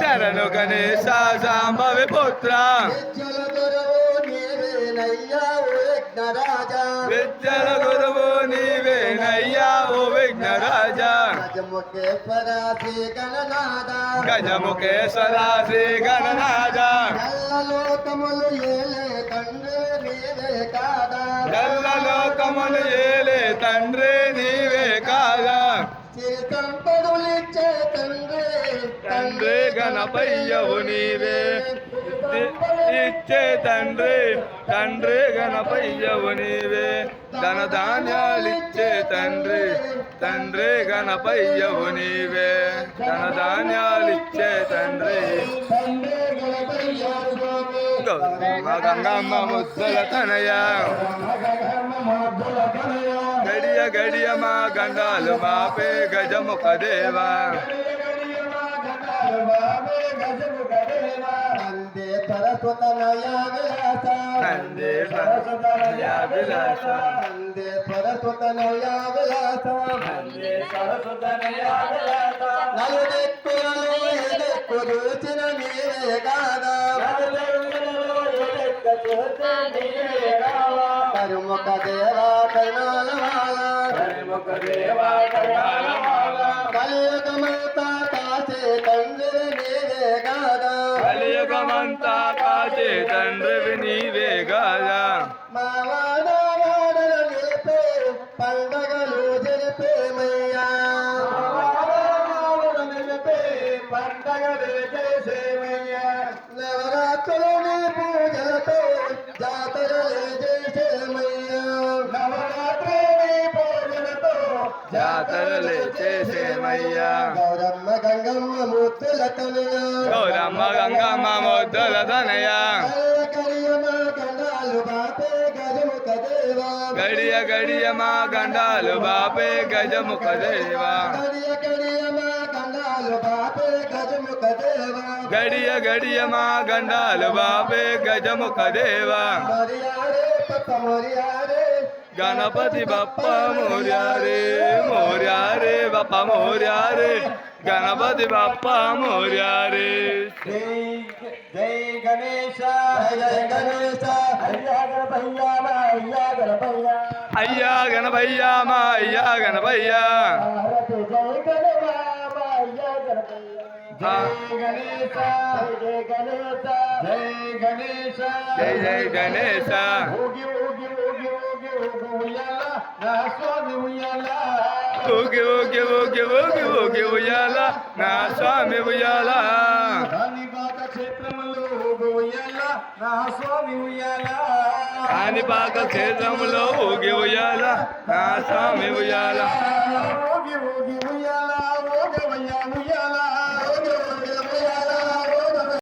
శరణు గణేశ శాంభవి పుత్ర. విద్యల గురువు నీవేనయ్యా ఓ విఘ్నరాజా. గజముఖేశ్వర శ్రీ గణనాథ. గజముఖేశ్వర శ్రీ గణనాథ. లోకములు ఏలే తండ్రి నీవే కాదా. గల్ల లోకములు ఏలే తండ్రి తండ్రి గణపయ్యవు నీవే. ఇచ్చే తండ్రి తండ్రి గణపయ్యవు నీవే. ధన ధాన్యాలిచ్చే తండ్రి తండ్రి గణపయ్యవు నీవే. ధన ధాన్యాలిచ్చే తండ్రి. తండ్రి గంగమ్మ ముద్దల తనయ. గడియ గడియ మా గండాలు మాపే గజముఖ దేవా. నందే సరస్వతనయ విలాస నందే సరస్వతనయ విలాస. నందే సరస్వతనయ విలాస నలుదిక్కులలో ఎదెక్కు చూచిన నీవే కాదా కరుముఖ దేవా కైనాల కలియుగమంతా కాసే తండ్రివి నీవే గాదా మా వాడవాడలు నిలిపే పండగలు జరిపేమయ్యా పండగలు చేసేమయ్యా నవరాత్రులని పూజలతో జాతరలు చేసేమయ్యా. నవరాత్రులని పూజలతో జాతరలే చేసేమయ్యా గౌరమ్మ గంగమ్మ ముత్తుల తనయ. గౌరమ్మ గంగమ్మ ముద్దల తనయ. గడియ గడియ మా గండాలు బాపే గజముఖ దేవా కడియ కడియ మా గండాలు బాపే గజముఖ దేవా గడియ గడియ మా గండాలు బాపే గజముఖ దేవా మొరియారే పప్ప మొరియారే గణపతి బప్ప మోర్యారే మోర్యారే బప్ప మోర్యారే గణపతి బప్ప మోర్యారే జై జై గణేశ జయ గణేశ అయ్యా గణపయ్య మా అయ్యా గణపయ్య అయ్యా గణపయ్య మా అయ్యా గణపయ్య. జై జై గణేశ ఊగి ఊగి ఊగి ఊగి ఊగి ఉయ్యాల నా స్వామి ఉయ్యాల. క్షేత్రములు ఉయ్యాల నా స్వామి ఉయ్యాల. కాణిపాక క్షేత్రములో ఊగి ఉయ్యాల. నా స్వామి ఉయ్యాల.